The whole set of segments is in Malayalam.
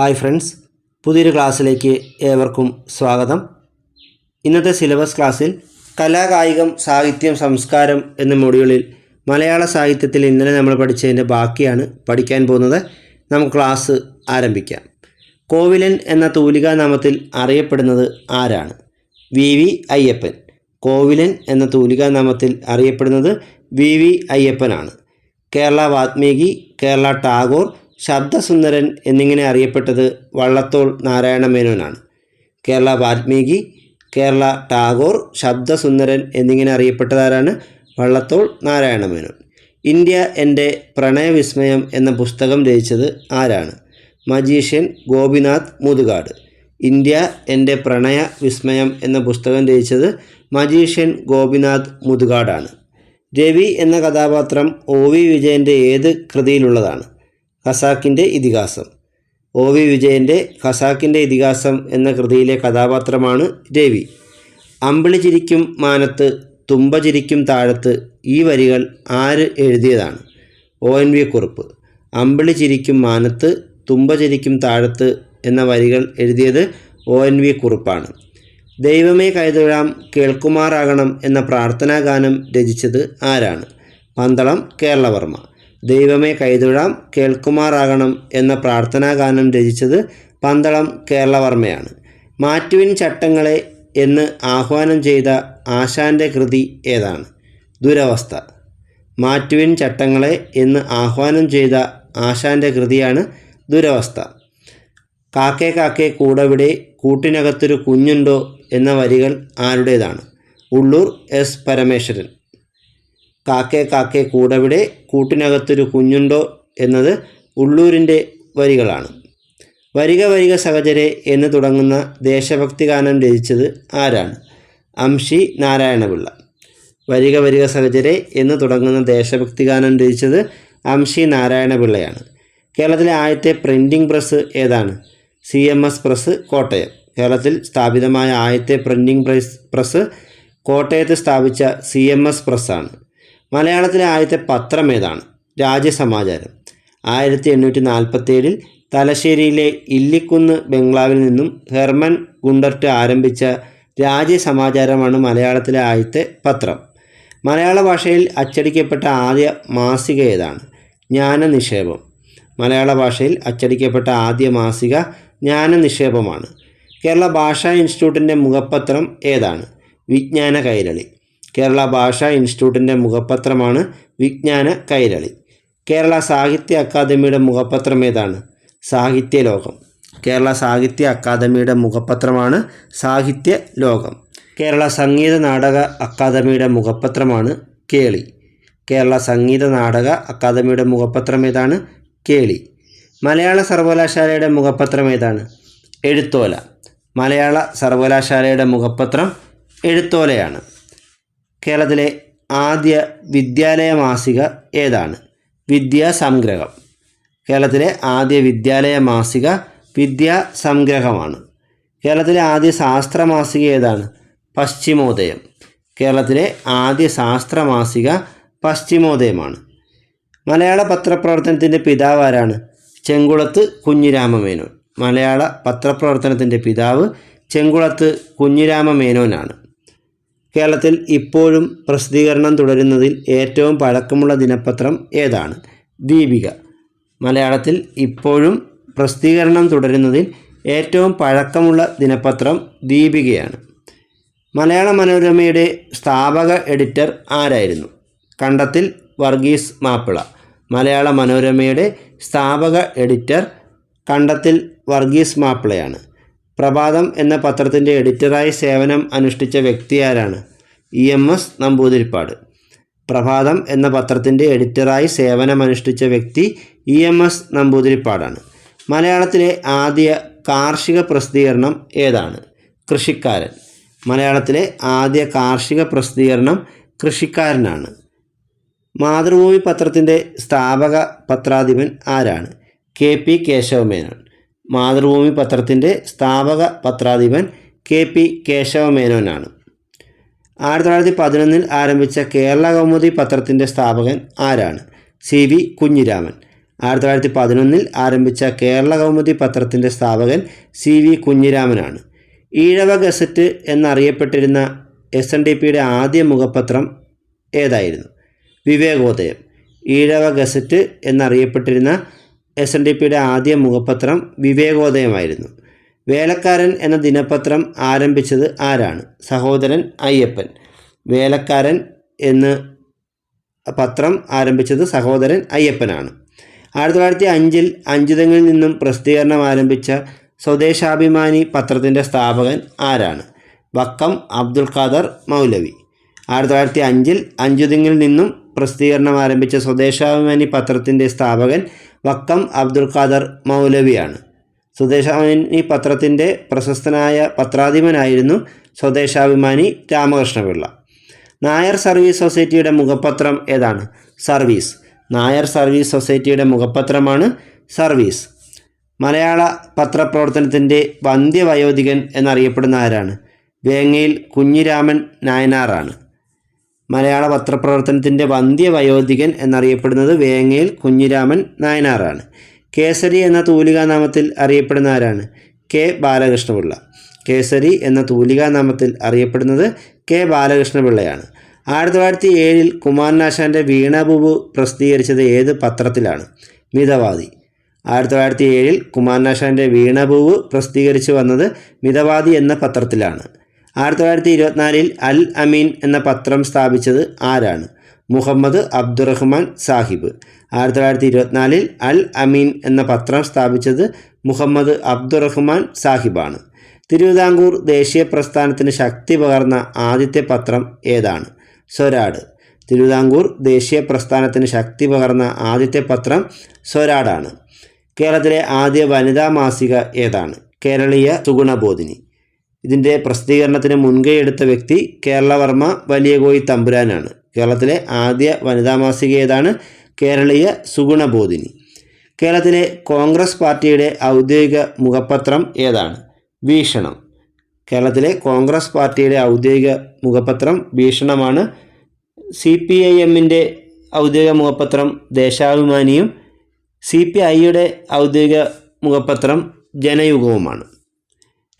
ഹായ് ഫ്രണ്ട്സ് പുതിയൊരു ക്ലാസ്സിലേക്ക് ഏവർക്കും സ്വാഗതം. ഇന്നത്തെ സിലബസ് ക്ലാസ്സിൽ കലാകായികം സാഹിത്യം സംസ്കാരം എന്ന മൊഡ്യൂളിൽ മലയാള സാഹിത്യത്തിൽ ഇന്നലെ നമ്മൾ പഠിച്ചതിന്റെ ബാക്കിയാണ് പഠിക്കാൻ പോകുന്നത്. നമുക്ക് ക്ലാസ് ആരംഭിക്കാം. കോവിലൻ എന്ന തൂലികാ നാമത്തിൽ അറിയപ്പെടുന്നത് ആരാണ്? വി. വി. അയ്യപ്പൻ. കോവിലൻ എന്ന തൂലികാ നാമത്തിൽ അറിയപ്പെടുന്നത് വി. വി. അയ്യപ്പനാണ്. കേരള വാത്മീകി കേരള ടാഗോർ ശബ്ദസുന്ദരൻ എന്നിങ്ങനെ അറിയപ്പെട്ടത് വള്ളത്തോൾ നാരായണ മേനോനാണ്. കേരള വാൽമീകി കേരള ടാഗോർ ശബ്ദസുന്ദരൻ എന്നിങ്ങനെ അറിയപ്പെട്ടതാരാണ് വള്ളത്തോൾ നാരായണ മേനോൻ. ഇന്ത്യ എന്റെ പ്രണയവിസ്മയം എന്ന പുസ്തകം രചിച്ചത് ആരാണ്? മജീഷ്യൻ ഗോപിനാഥ് മുതുകാട്. ഇന്ത്യ എന്റെ പ്രണയ വിസ്മയം എന്ന പുസ്തകം രചിച്ചത് മജീഷ്യൻ ഗോപിനാഥ് മുതുകാടാണ്. രവി എന്ന കഥാപാത്രം ഒ വി വിജയന്റെ ഏത് കൃതിയിലുള്ളതാണ്? ഖസാക്കിന്റെ ഇതിഹാസം. ഒ വി വിജയന്റെ ഖസാക്കിന്റെ ഇതിഹാസം എന്ന കൃതിയിലെ കഥാപാത്രമാണ് രവി. അമ്പിളി ചിരിക്കും മാനത്ത് തുമ്പ ചിരിക്കും താഴത്ത് ഈ വരികൾ ആര് എഴുതിയതാണ്? O N V Kurup. അമ്പിളി ചിരിക്കും മാനത്ത് തുമ്പ ചിരിക്കും താഴത്ത് എന്ന വരികൾ എഴുതിയത് ഒ എൻ വി കുറുപ്പാണ്. ദൈവമേ കൈതൊഴാം കേൾക്കുമാറാകണം എന്ന പ്രാർത്ഥനാ ഗാനം രചിച്ചത് ആരാണ്? പന്തളം കേരളവർമ്മ. ദൈവമേ കൈതൊഴാം കേൾക്കുമാറാകണം എന്ന പ്രാർത്ഥനാ ഗാനം രചിച്ചത് പന്തളം കേരളവർമ്മയാണ്. മാറ്റുവിൻ ചട്ടങ്ങളെ എന്ന് ആഹ്വാനം ചെയ്ത ആശാന്റെ കൃതി ഏതാണ്? ദുരവസ്ഥ. മാറ്റുവിൻ ചട്ടങ്ങളെ എന്ന് ആഹ്വാനം ചെയ്ത ആശാന്റെ കൃതിയാണ് ദുരവസ്ഥ. കാക്കേ കാക്കേ കൂടവിടെ കൂട്ടിനകത്തൊരു കുഞ്ഞുണ്ടോ എന്ന വരികൾ ആരുടേതാണ്? ഉള്ളൂർ എസ് പരമേശ്വരൻ. കാക്കേ കാക്കേ കൂടവിടെ കൂട്ടിനകത്തൊരു കുഞ്ഞുണ്ടോ എന്നത് ഉള്ളൂരിന്റെ വരികളാണ്. വരിക വരിക സഹചരെ എന്ന് തുടങ്ങുന്ന ദേശഭക്തി ഗാനം രചിച്ചത് ആരാണ്? അംഷി നാരായണപിള്ള. വരിക വരിക സഹചരെ എന്ന് തുടങ്ങുന്ന ദേശഭക്തി ഗാനം രചിച്ചത് അംഷി നാരായണപിള്ളയാണ്. കേരളത്തിലെ ആദ്യത്തെ പ്രിന്റിംഗ് പ്രസ് ഏതാണ്? C M S press Kottayam. കേരളത്തിൽ സ്ഥാപിതമായ ആദ്യത്തെ പ്രിന്റിംഗ് പ്രസ് പ്രസ് കോട്ടയത്ത് സ്ഥാപിച്ച സി എം എസ് പ്രസ്സാണ് മലയാളത്തിലെ ആദ്യത്തെ പത്രം ഏതാണ്? രാജ്യസമാചാരം. ആയിരത്തി എണ്ണൂറ്റി നാൽപ്പത്തേഴിൽ തലശ്ശേരിയിലെ ഇല്ലിക്കുന്ന് ബംഗ്ലാവിൽ നിന്നും ഹെർമൻ ഗുണ്ടർട്ട് ആരംഭിച്ച രാജ്യസമാചാരമാണ് മലയാളത്തിലെ ആദ്യത്തെ പത്രം. മലയാള ഭാഷയിൽ അച്ചടിക്കപ്പെട്ട ആദ്യ മാസിക ഏതാണ്? ജ്ഞാനനിക്ഷേപം. മലയാള ഭാഷയിൽ അച്ചടിക്കപ്പെട്ട ആദ്യ മാസിക ജ്ഞാനനിക്ഷേപമാണ്. കേരള ഭാഷാ ഇൻസ്റ്റിറ്റ്യൂട്ടിന്റെ മുഖപത്രം ഏതാണ്? വിജ്ഞാന കൈരളി കേരള ഭാഷാ ഇൻസ്റ്റിറ്റ്യൂട്ടിന്റെ മുഖപത്രമാണ് വിജ്ഞാന കൈരളി. കേരള സാഹിത്യ അക്കാദമിയുടെ മുഖപത്രം ഏതാണ്? സാഹിത്യ ലോകം. കേരള സാഹിത്യ അക്കാദമിയുടെ മുഖപത്രമാണ് സാഹിത്യ ലോകം. കേരള സംഗീത നാടക അക്കാദമിയുടെ മുഖപത്രമാണ് കേളി. കേരള സംഗീത നാടക അക്കാദമിയുടെ മുഖപത്രം ഏതാണ്? കേളി. മലയാള സർവകലാശാലയുടെ മുഖപത്രം ഏതാണ്? എഴുത്തോല. മലയാള സർവകലാശാലയുടെ മുഖപത്രം എഴുത്തോലയാണ്. കേരളത്തിലെ ആദ്യ വിദ്യാലയ മാസിക ഏതാണ് വിദ്യാസംഗ്രഹം കേരളത്തിലെ ആദ്യ വിദ്യാലയ മാസിക വിദ്യാസംഗ്രഹമാണ് കേരളത്തിലെ ആദ്യ ശാസ്ത്ര മാസിക ഏതാണ്? പശ്ചിമോദയം. കേരളത്തിലെ ആദ്യ ശാസ്ത്ര മാസിക പശ്ചിമോദയമാണ്. മലയാള പത്രപ്രവർത്തനത്തിന്റെ പിതാവ് ആരാണ്? ചെങ്കുളത്ത് കുഞ്ഞിരാമമേനോൻ. മലയാള പത്രപ്രവർത്തനത്തിന്റെ പിതാവ് ചെങ്കുളത്ത് കുഞ്ഞിരാമമേനോനാണ്. കേരളത്തിൽ ഇപ്പോഴും പ്രസിദ്ധീകരണം തുടരുന്നതിൽ ഏറ്റവും പഴക്കമുള്ള ദിനപത്രം ഏതാണ്? ദീപിക. മലയാളത്തിൽ ഇപ്പോഴും പ്രസിദ്ധീകരണം തുടരുന്നതിൽ ഏറ്റവും പഴക്കമുള്ള ദിനപത്രം ദീപികയാണ്. മലയാള മനോരമയുടെ സ്ഥാപക എഡിറ്റർ ആരായിരുന്നു? കണ്ടത്തിൽ വർഗീസ് മാപ്പിള. മലയാള മനോരമയുടെ സ്ഥാപക എഡിറ്റർ കണ്ടത്തിൽ വർഗീസ് മാപ്പിളയാണ്. പ്രഭാതം എന്ന പത്രത്തിന്റെ എഡിറ്ററായി സേവനം അനുഷ്ഠിച്ച വ്യക്തി ആരാണ് ഇ എം എസ് നമ്പൂതിരിപ്പാട്. പ്രഭാതം എന്ന പത്രത്തിന്റെ എഡിറ്ററായി സേവനമനുഷ്ഠിച്ച വ്യക്തി ഇ എം എസ് നമ്പൂതിരിപ്പാടാണ്. മലയാളത്തിലെ ആദ്യ കാർഷിക പ്രസിദ്ധീകരണം ഏതാണ്? കൃഷിക്കാരൻ. മലയാളത്തിലെ ആദ്യ കാർഷിക പ്രസിദ്ധീകരണം കൃഷിക്കാരനാണ്. മാതൃഭൂമി പത്രത്തിന്റെ സ്ഥാപക പത്രാധിപൻ ആരാണ്? K P Kesava Menon. മാതൃഭൂമി പത്രത്തിന്റെ സ്ഥാപക പത്രാധിപൻ കെ പി കേശവമേനോനാണ്. ആയിരത്തി തൊള്ളായിരത്തി പതിനൊന്നിൽ ആരംഭിച്ച കേരള കൗമുദി പത്രത്തിന്റെ സ്ഥാപകൻ ആരാണ്? C V Kunjiraman. ആയിരത്തി തൊള്ളായിരത്തി പതിനൊന്നിൽ ആരംഭിച്ച കേരള കൗമുദി പത്രത്തിന്റെ സ്ഥാപകൻ സി വി കുഞ്ഞിരാമനാണ്. ഈഴവ ഗസറ്റ് എന്നറിയപ്പെട്ടിരുന്ന എസ് എൻ ഡി പിയുടെ ആദ്യ മുഖപത്രം ഏതായിരുന്നു? വിവേകോദയം. ഈഴവ ഗസറ്റ് എന്നറിയപ്പെട്ടിരുന്ന എസ് എൻ ഡി പിയുടെ ആദ്യ മുഖപത്രം വിവേകോദയമായിരുന്നു. വേലക്കാരൻ എന്ന ദിനപത്രം ആരംഭിച്ചത് ആരാണ്? സഹോദരൻ അയ്യപ്പൻ. വേലക്കാരൻ എന്ന് പത്രം ആരംഭിച്ചത് സഹോദരൻ അയ്യപ്പനാണ്. ആയിരത്തി തൊള്ളായിരത്തി അഞ്ചിൽ അഞ്ചുതെങ്ങിൽ നിന്നും പ്രസിദ്ധീകരണം ആരംഭിച്ച സ്വദേശാഭിമാനി പത്രത്തിന്റെ സ്ഥാപകൻ ആരാണ്? വക്കം അബ്ദുൽ ഖാദർ മൗലവി. ആയിരത്തി തൊള്ളായിരത്തി അഞ്ചിൽ അഞ്ചുതെങ്ങിൽ നിന്നും പ്രസിദ്ധീകരണം ആരംഭിച്ച സ്വദേശാഭിമാനി പത്രത്തിന്റെ സ്ഥാപകൻ വക്കം അബ്ദുൽ ഖാദർ മൗലവിയാണ്. സ്വദേശാഭിമാനി പത്രത്തിന്റെ പ്രശസ്തനായ പത്രാധിപനായിരുന്നു സ്വദേശാഭിമാനി രാമകൃഷ്ണപിള്ള. നായർ സർവീസ് സൊസൈറ്റിയുടെ മുഖപത്രം ഏതാണ്? സർവീസ്. നായർ സർവീസ് സൊസൈറ്റിയുടെ മുഖപത്രമാണ് സർവീസ്. മലയാള പത്രപ്രവർത്തനത്തിന്റെ വന്ധ്യവയോധികൻ എന്നറിയപ്പെടുന്ന ആരാണ്? വേങ്ങയിൽ കുഞ്ഞിരാമൻ നായനാറാണ്. മലയാള പത്രപ്രവർത്തനത്തിന്റെ വന്ധ്യ വയോധികൻ എന്നറിയപ്പെടുന്നത് വേങ്ങയിൽ കുഞ്ഞിരാമൻ നായനാറാണ്. കേസരി എന്ന തൂലികാനാമത്തിൽ അറിയപ്പെടുന്ന ആരാണ്? കെ. ബാലകൃഷ്ണപിള്ള. കേസരി എന്ന തൂലികാനാമത്തിൽ അറിയപ്പെടുന്നത് കെ. ബാലകൃഷ്ണപിള്ളയാണ്. ആയിരത്തി തൊള്ളായിരത്തി ഏഴിൽ കുമാരനാശാന്റെ വീണാബുബു പ്രസിദ്ധീകരിച്ചത് ഏത് പത്രത്തിലാണ്? മിതവാദി. ആയിരത്തി തൊള്ളായിരത്തി ഏഴിൽ കുമാരനാശാന്റെ വീണാബുബു പ്രസിദ്ധീകരിച്ചു വന്നത് മിതവാദി എന്ന പത്രത്തിലാണ്. ആയിരത്തി തൊള്ളായിരത്തി ഇരുപത്തിനാലിൽ അൽ അമീൻ എന്ന പത്രം സ്ഥാപിച്ചത് ആരാണ്? മുഹമ്മദ് അബ്ദുറഹ്മാൻ സാഹിബ്. ആയിരത്തി തൊള്ളായിരത്തി ഇരുപത്തിനാലിൽ അൽ അമീൻ എന്ന പത്രം സ്ഥാപിച്ചത് മുഹമ്മദ് അബ്ദുറഹ്മാൻ സാഹിബാണ്. തിരുവിതാംകൂർ ദേശീയ പ്രസ്ഥാനത്തിന് ശക്തി പകർന്ന ആദ്യത്തെ പത്രം ഏതാണ്? സ്വരാട് തിരുവിതാംകൂർ ദേശീയ പ്രസ്ഥാനത്തിന് ശക്തി പകർന്ന ആദ്യത്തെ പത്രം സ്വരാടാണ് കേരളത്തിലെ ആദ്യ വനിതാ മാസിക ഏതാണ്? കേരളീയ സുഗുണബോധിനി. ഇതിന്റെ പ്രസിദ്ധീകരണത്തിന് മുൻകൈ എടുത്ത വ്യക്തി കേരളവർമ്മ വലിയകോയി തമ്പുരാനാണ്. കേരളത്തിലെ ആദ്യ വനിതാ മാസിക ഏതാണ്? കേരളീയ സുഗുണബോധിനി. കേരളത്തിലെ കോൺഗ്രസ് പാർട്ടിയുടെ ഔദ്യോഗിക മുഖപത്രം ഏതാണ്? വീക്ഷണം. കേരളത്തിലെ കോൺഗ്രസ് പാർട്ടിയുടെ ഔദ്യോഗിക മുഖപത്രം വീക്ഷണമാണ്. സി പി ഐ എമ്മിന്റെ ഔദ്യോഗിക മുഖപത്രം ദേശാഭിമാനിയും സി പി ഐയുടെ ഔദ്യോഗിക മുഖപത്രം ജനയുഗവുമാണ്.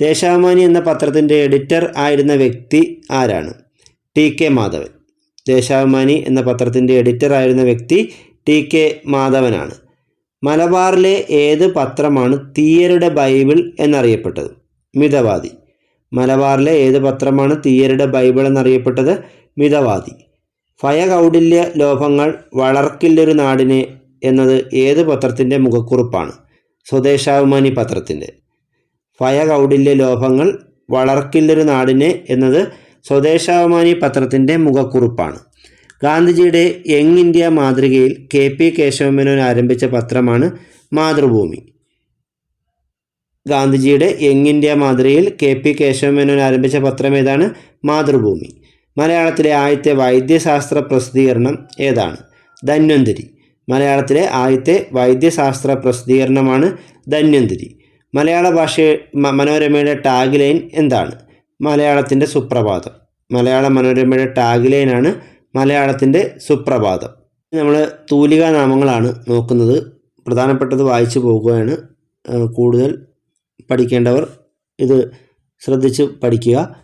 ദേശാഭിമാനി എന്ന പത്രത്തിന്റെ എഡിറ്റർ ആയിരുന്ന വ്യക്തി ആരാണ്? T K Madhavan. ദേശാഭിമാനി എന്ന പത്രത്തിന്റെ എഡിറ്റർ ആയിരുന്ന വ്യക്തി ടി കെ മാധവനാണ്. മലബാറിലെ ഏത് പത്രമാണ് തീയരുടെ ബൈബിൾ എന്നറിയപ്പെട്ടത്? മിതവാദി. മലബാറിലെ ഏത് പത്രമാണ് തീയരുടെ ബൈബിൾ എന്നറിയപ്പെട്ടത്? മിതവാദി. ഭയകൗടില്യ ലോഭങ്ങൾ വളർക്കില്ലൊരു നാടിനെ എന്നത് ഏത് പത്രത്തിന്റെ മുഖക്കുറിപ്പാണ്? സ്വദേശാഭിമാനി പത്രത്തിന്റെ ഭയകൗടില്യ ലോഭങ്ങൾ വളർക്കില്ലൊരു നാടിനെ എന്നത് സ്വദേശാഭിമാനി പത്രത്തിന്റെ മുഖക്കുറിപ്പാണ്. ഗാന്ധിജിയുടെ യങ് ഇന്ത്യ മാതൃകയിൽ കെ പി കേശവമേനോൻ ആരംഭിച്ച പത്രമാണ് മാതൃഭൂമി. ഗാന്ധിജിയുടെ യങ് ഇന്ത്യ മാതൃകയിൽ കെ പി കേശവമേനോൻ ആരംഭിച്ച പത്രം ഏതാണ്? മാതൃഭൂമി. മലയാളത്തിലെ ആദ്യത്തെ വൈദ്യശാസ്ത്ര പ്രസിദ്ധീകരണം ഏതാണ്? ധന്വന്തിരി. മലയാളത്തിലെ ആദ്യത്തെ വൈദ്യശാസ്ത്ര പ്രസിദ്ധീകരണമാണ് ധന്വന്തരി. മലയാള ഭാഷ മനോരമയുടെ ടാഗ് ലൈൻ എന്താണ്? മലയാളത്തിന്റെ സുപ്രഭാതം. മലയാള മനോരമയുടെ ടാഗ് ലൈനാണ് മലയാളത്തിന്റെ സുപ്രഭാതം. നമ്മൾ തൂലികാ നാമങ്ങളാണ് നോക്കുന്നത്. പ്രധാനപ്പെട്ടത് വായിച്ചു പോകുകയാണ്. കൂടുതൽ പഠിക്കേണ്ടവർ ഇത് ശ്രദ്ധിച്ച് പഠിക്കുക.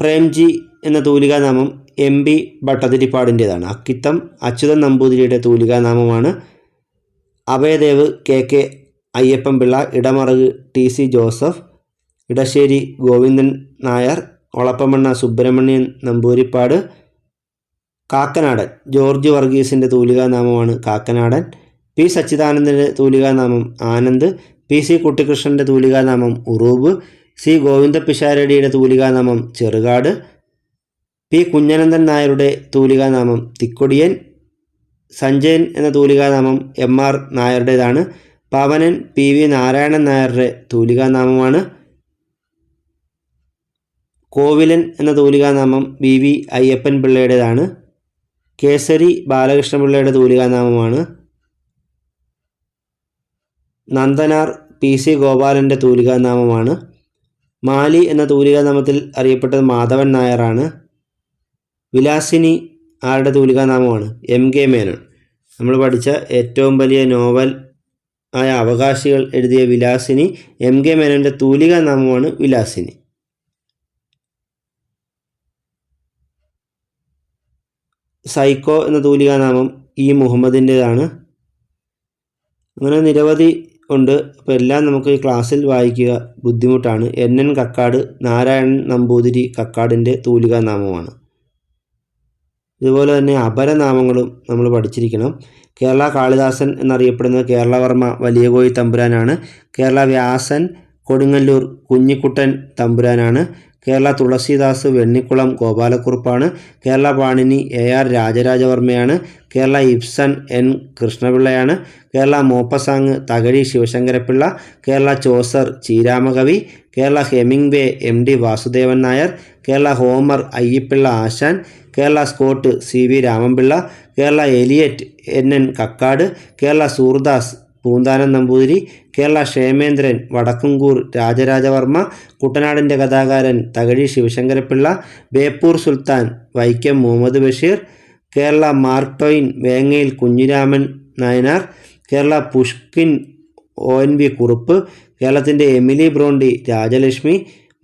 പ്രേംജി എന്ന തൂലികാനാമം എം ബി ഭട്ടതിരിപ്പാടിന്റേതാണ്. അക്കിത്തം അച്യുതൻ നമ്പൂതിരിയുടെ തൂലികാനാമമാണ് Abhayadev K K Ayyappan Pillai Idamaruku T C Joseph Edasseri Govindan Nair Olappamanna Subrahmanian Namboodiripad Kakkanadan George വർഗീസിന്റെ തൂലികാനാമമാണ് കാക്കനാടൻ പി സച്ചിദാനന്ദന്റെ തൂലികാനാമം ആനന്ദ് പി സി കുട്ടിക്കൃഷ്ണന്റെ തൂലികാനാമം ഉറൂബ് സി ഗോവിന്ദ പിഷാരടിയുടെ തൂലികാനാമം ചെറുകാട് പി കുഞ്ഞനന്ദൻ നായരുടെ തൂലികാനാമം തിക്കൊടിയൻ സഞ്ജയൻ എന്ന തൂലികാനാമം എം ആർ നായരുടേതാണ്. പവനൻ പി വി നാരായണൻ നായരുടെ തൂലികാനാമമാണ്. കോവിലൻ എന്ന തൂലികാനാമം വി വി അയ്യപ്പൻ പിള്ളയുടേതാണ്. കേസരി ബാലകൃഷ്ണപിള്ളയുടെ തൂലികാനാമമാണ്. നന്ദനാർ പി സി ഗോപാലന്റെ തൂലികാനാമമാണ്. മാലി എന്ന തൂലികാനാമത്തിൽ അറിയപ്പെട്ടത് മാധവൻ നായറാണ് വിലാസിനി ആരുടെ തൂലികാനാമമാണ്? M K Menon. നമ്മൾ പഠിച്ച ഏറ്റവും വലിയ നോവൽ ആയ അവകാശികൾ എഴുതിയ വിലാസിനി എം കെ മേനോന്റെ തൂലിക നാമമാണ് വിലാസിനി. സൈക്കോ എന്ന തൂലിക നാമം ഇ മുഹമ്മദിന്റെതാണ് അങ്ങനെ നിരവധി ഉണ്ട്. അപ്പോൾ എല്ലാം നമുക്ക് ഈ ക്ലാസ്സിൽ വായിക്കുക ബുദ്ധിമുട്ടാണ്. എൻ എൻ കക്കാട് നാരായണൻ നമ്പൂതിരി കക്കാടിന്റെ തൂലികാനാമമാണ് ഇതുപോലെ തന്നെ അപരനാമങ്ങളും നമ്മൾ പഠിച്ചിരിക്കണം. കേരള കാളിദാസൻ എന്നറിയപ്പെടുന്നത് കേരളവർമ്മ വലിയ കോയി തമ്പുരാനാണ്. കേരള വ്യാസൻ കൊടുങ്ങല്ലൂർ കുഞ്ഞിക്കുട്ടൻ തമ്പുരാനാണ്. കേരള തുളസീദാസ് വെണ്ണിക്കുളം ഗോപാലക്കുറുപ്പാണ്. കേരള പാണിനി എ ആർ രാജരാജവർമ്മയാണ്. Kerala Ibsen N കൃഷ്ണപിള്ളയാണ്. Kerala Maupassant Thakazhi Sivasankara Pillai. Kerala Chaucer Cheeramakavi. Kerala Hemingway M D Vasudevan Nair. Kerala Homer Ayyappilla Asan. Kerala Scott C V Raman Pillai Kerala Eliot N N Kakkad Kerala Surdas Poonthanam Namboothiri Kerala Kshemendran Vadakkumkoor Raja Raja Varma കുട്ടനാടിന്റെ കഥാകാരൻ Thakazhi Sivasankara Pillai Beypore Sultan Vaikom Muhammad Basheer Kerala Mark Twain Vengayil Kunhiraman Nayanar Kerala Pushkin O N V Kurup കേരളത്തിന്റെ എമിലി ബ്രോണ്ടി രാജലക്ഷ്മി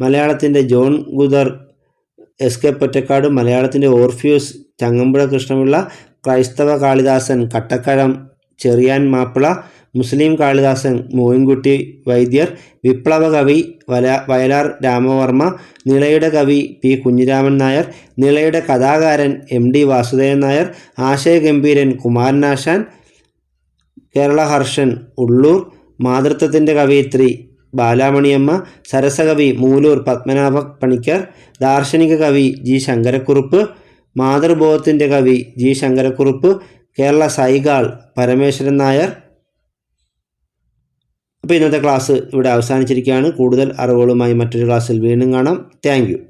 മലയാളത്തിന്റെ John Gunther S K Pottekkatt മലയാളത്തിന്റെ ഓർഫ്യൂസ് ചങ്ങമ്പുഴ കൃഷ്ണപിള്ള ക്രൈസ്തവ കാളിദാസൻ കട്ടക്കഴം ചെറിയാൻ മാപ്പിള മുസ്ലിം കാളിദാസൻ മോയിൻകുട്ടി വൈദ്യർ വിപ്ലവ കവി വല വയലാർ രാമവർമ്മ നിളയുടെ കവി പി കുഞ്ഞിരാമൻ നായർ നിളയുടെ കഥാകാരൻ എം ഡി വാസുദേവൻ നായർ ആശയഗംഭീരൻ കുമാരനാശാൻ കേരള ഹർഷൻ ഉള്ളൂർ മാതൃത്വത്തിന്റെ കവയിത്രി ബാലാമണിയമ്മ സരസകവി മൂലൂർ പത്മനാഭ പണിക്കർ ദാർശനിക കവി ജി ശങ്കരക്കുറുപ്പ് മാതൃബോധത്തിന്റെ കവി ജി ശങ്കരക്കുറുപ്പ് കേരള സൈഗാൾ പരമേശ്വരൻ നായർ. അപ്പോൾ ഇന്നത്തെ ക്ലാസ് ഇവിടെ അവസാനിച്ചിരിക്കുകയാണ്. കൂടുതൽ അറിവുകളുമായി മറ്റൊരു ക്ലാസ്സിൽ വീണ്ടും കാണാം. താങ്ക്